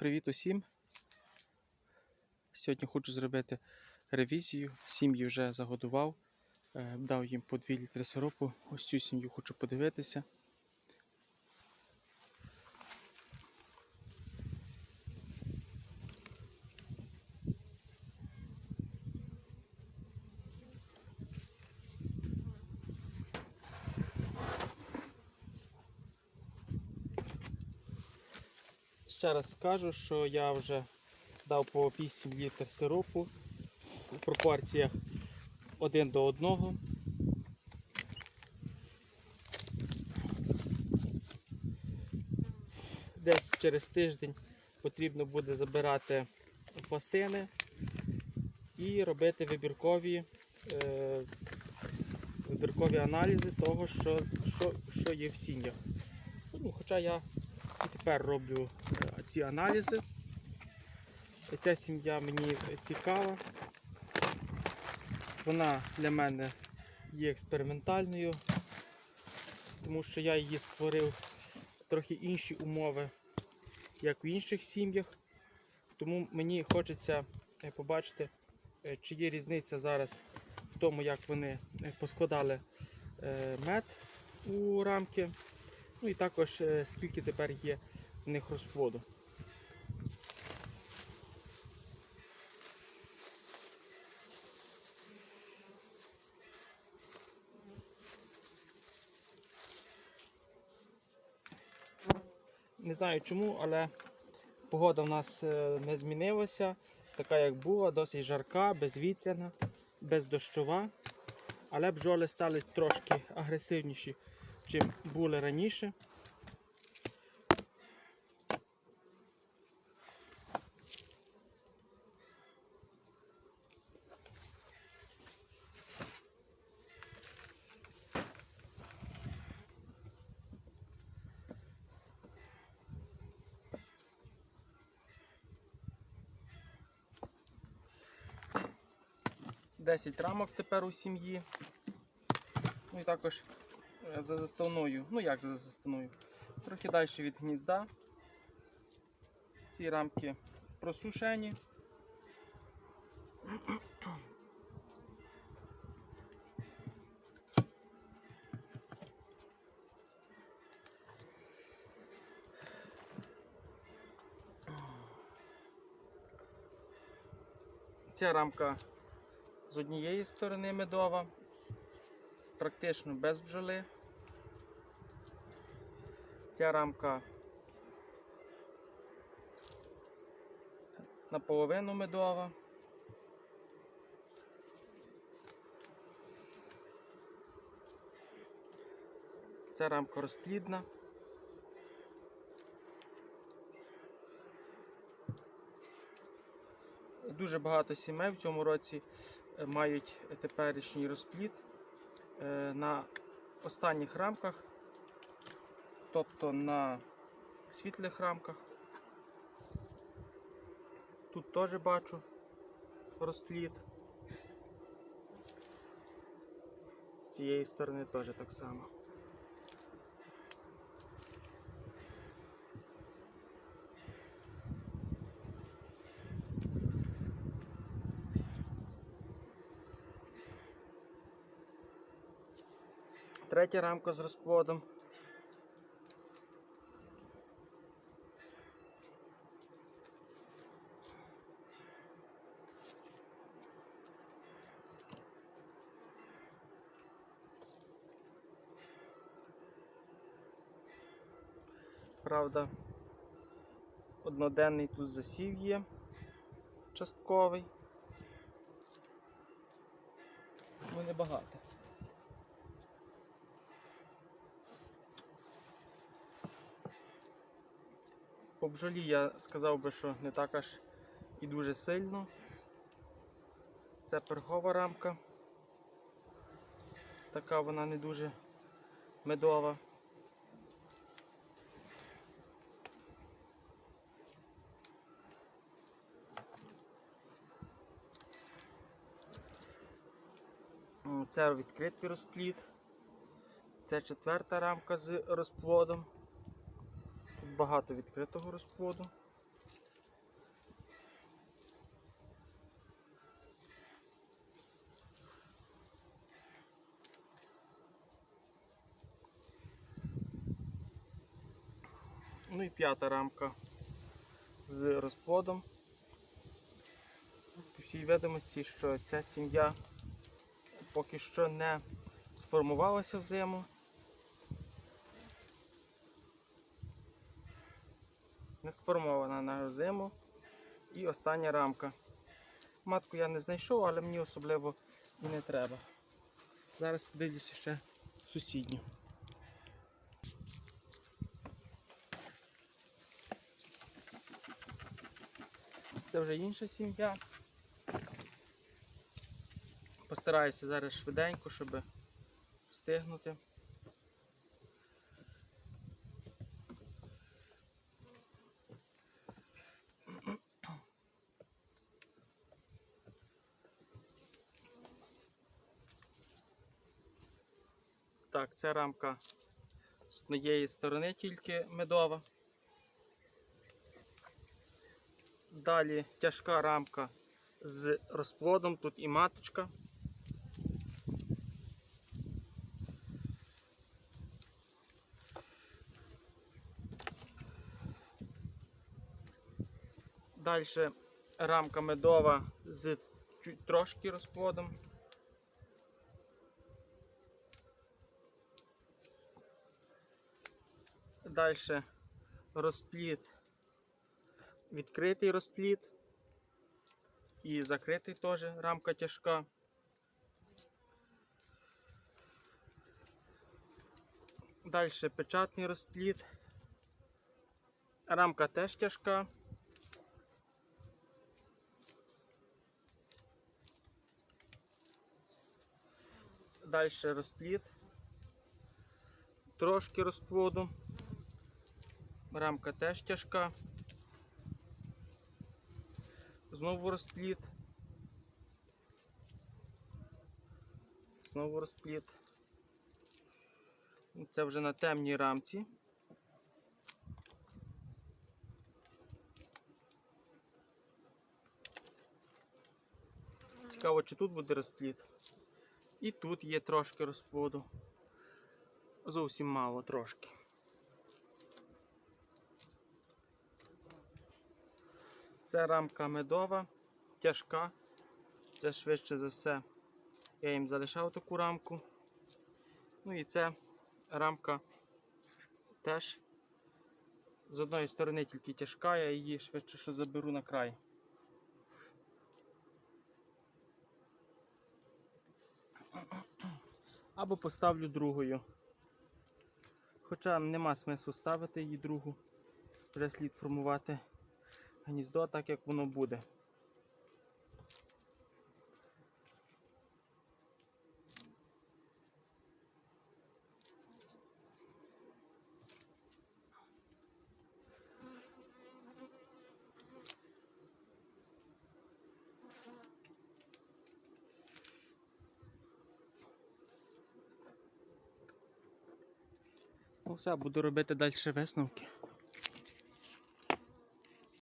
Привіт усім. Сьогодні хочу зробити ревізію. Сім'ї вже загодував. Е, Дав їм по 2 літри сиропу. Ось цю сім'ю хочу подивитися. Ще раз скажу, що я вже дав по 8 літр сиропу у пропорціях 1 до 1. Десь через тиждень потрібно буде забирати пластини і робити вибіркові, е, вибіркові аналізи того, що, що, що є в сім'ях. Ну, хоча я і тепер роблю е, ці аналізи. Ця сім'я мені цікава. Вона для мене є експериментальною, тому що я її створив трохи інші умови, як в інших сім'ях. Тому мені хочеться е, побачити, е, чи є різниця зараз в тому, як вони е, поскладали мед у рамки. Ну і також скільки тепер є в них розплоду. Не знаю чому, але погода в нас е, не змінилася. Така як була, досить жарка, безвітряна, бездощова. Але бджоли стали трошки агресивніші, чим були раніше. Десять рамок тепер у сім'ї. Ну і також е, за заставною. Ну як за заставною? Трохи далі від гнізда. Ці рамки просушені. Ця рамка з однієї сторони медова, практично без бджоли. Ця рамка наполовину медова. Ця рамка розплідна. Дуже багато сімей в цьому році мають теперішній розплід е, на останніх рамках, тобто на світлих рамках. Тут теж бачу розплід. З цієї сторони теж так само. Третя рамка з розплодом. Правда, одноденний тут засів є частковий. Ну небагато. По бджолі я сказав би, що не так аж і дуже сильно. Це перхова рамка. Така вона не дуже медова. Це відкритий розплід. Це четверта рамка з розплодом багато відкритого розплоду. Ну і п'ята рамка з розплодом. По всій відомості, що ця сім'я поки що не сформувалася взаємо. Не сформована на зиму. І остання рамка. Матку я не знайшов, але мені особливо і не треба. Зараз подивлюся ще сусідню. Це вже інша сім'я. Постараюся зараз швиденько, щоб встигнути. Так, ця рамка з однієї сторони тільки медова. Далі тяжка рамка з розплодом, тут і маточка. Далі рамка медова з трошки розплодом. Далі розплід, відкритий розплід і закритий теж рамка тяжка. Далі печатний розплід. Рамка теж тяжка. Далі розплід. Трошки розплоду. Рамка теж тяжка. Знову розплід. Знову розплід. Це вже на темній рамці. Цікаво, чи тут буде розплід. І тут є трошки розплоду. Зовсім мало трошки. Це рамка медова, тяжка. Це швидше за все. Я їм залишав таку рамку. Ну і це рамка теж з одної сторони тільки тяжка, я її швидше що заберу на край. Або поставлю другою. Хоча нема смислу ставити її другу, вже слід формувати гніздо так, як воно буде. Ну все, буду робити далі висновки.